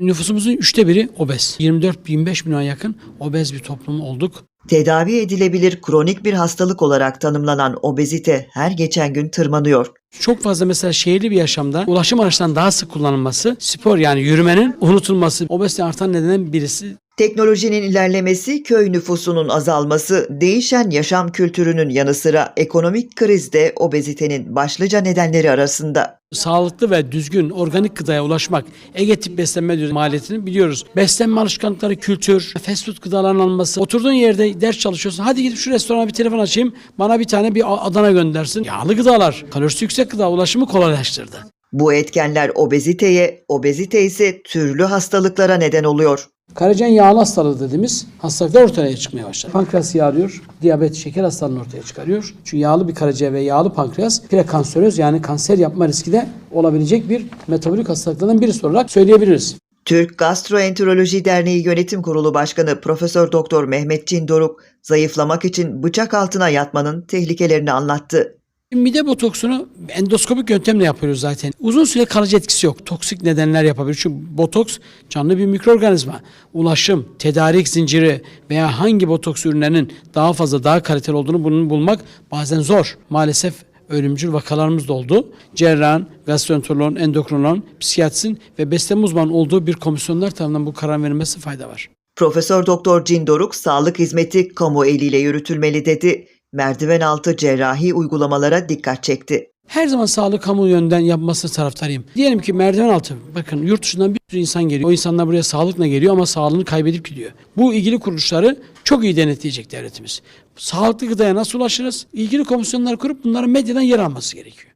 Nüfusumuzun üçte biri obez. 24-25 milyona yakın obez bir toplum olduk. Tedavi edilebilir kronik bir hastalık olarak tanımlanan obezite her geçen gün tırmanıyor. Çok fazla mesela şehirli bir yaşamda ulaşım araçlarının daha sık kullanılması, spor yani yürümenin unutulması obezite artan nedenen birisi. Teknolojinin ilerlemesi, köy nüfusunun azalması, değişen yaşam kültürünün yanı sıra ekonomik kriz de obezitenin başlıca nedenleri arasında. Sağlıklı ve düzgün organik gıdaya ulaşmak, Ege tip beslenme maliyetini biliyoruz. Beslenme alışkanlıkları, kültür, fast food gıdaların alınması. Oturduğun yerde ders çalışıyorsun. Hadi gidip şu restorana bir telefon açayım. Bana bir tane bir Adana göndersin. Yağlı gıdalar, kalorisi yüksek gıda ulaşımı kolaylaştırdı. Bu etkenler obeziteye, obezite ise türlü hastalıklara neden oluyor. Karaciğer yağlı hastalığı dediğimiz hastalıklar ortaya çıkmaya başladı. Pankreas yağlıyor, diyabet, şeker hastalığını ortaya çıkarıyor. Çünkü yağlı bir karaciğer ve yağlı pankreas prekanseröz yani kanser yapma riski de olabilecek bir metabolik hastalıklardan birisi olarak söyleyebiliriz. Türk Gastroenteroloji Derneği Yönetim Kurulu Başkanı Profesör Doktor Mehmet Cindoruk zayıflamak için bıçak altına yatmanın tehlikelerini anlattı. Mide botoksunu endoskopik yöntemle yapıyoruz zaten. Uzun süre kalıcı etkisi yok. Toksik nedenler yapabilir. Çünkü botoks canlı bir mikroorganizma. Ulaşım, tedarik zinciri veya hangi botoks ürünlerinin daha fazla daha kaliteli olduğunu bunun bulmak bazen zor. Maalesef ölümcül vakalarımız da oldu. Cerrahın, gastroenteroloğun, endokrinoloğun, psikiyatristin ve beslenme uzmanı olduğu bir komisyonlar tarafından bu karar verilmesi fayda var. Profesör Doktor Cindoruk sağlık hizmeti kamu eliyle yürütülmeli dedi. Merdiven altı cerrahi uygulamalara dikkat çekti. Her zaman sağlık kamu yönden yapması taraftarıyım. Diyelim ki merdiven altı. Bakın yurt dışından bir sürü insan geliyor. O insanlar buraya sağlıkla geliyor ama sağlığını kaybedip gidiyor. Bu ilgili kuruluşları çok iyi denetleyecek devletimiz. Sağlıklı gıdaya nasıl ulaşırız? İlgili komisyonlar kurup bunların medyadan yer alması gerekiyor.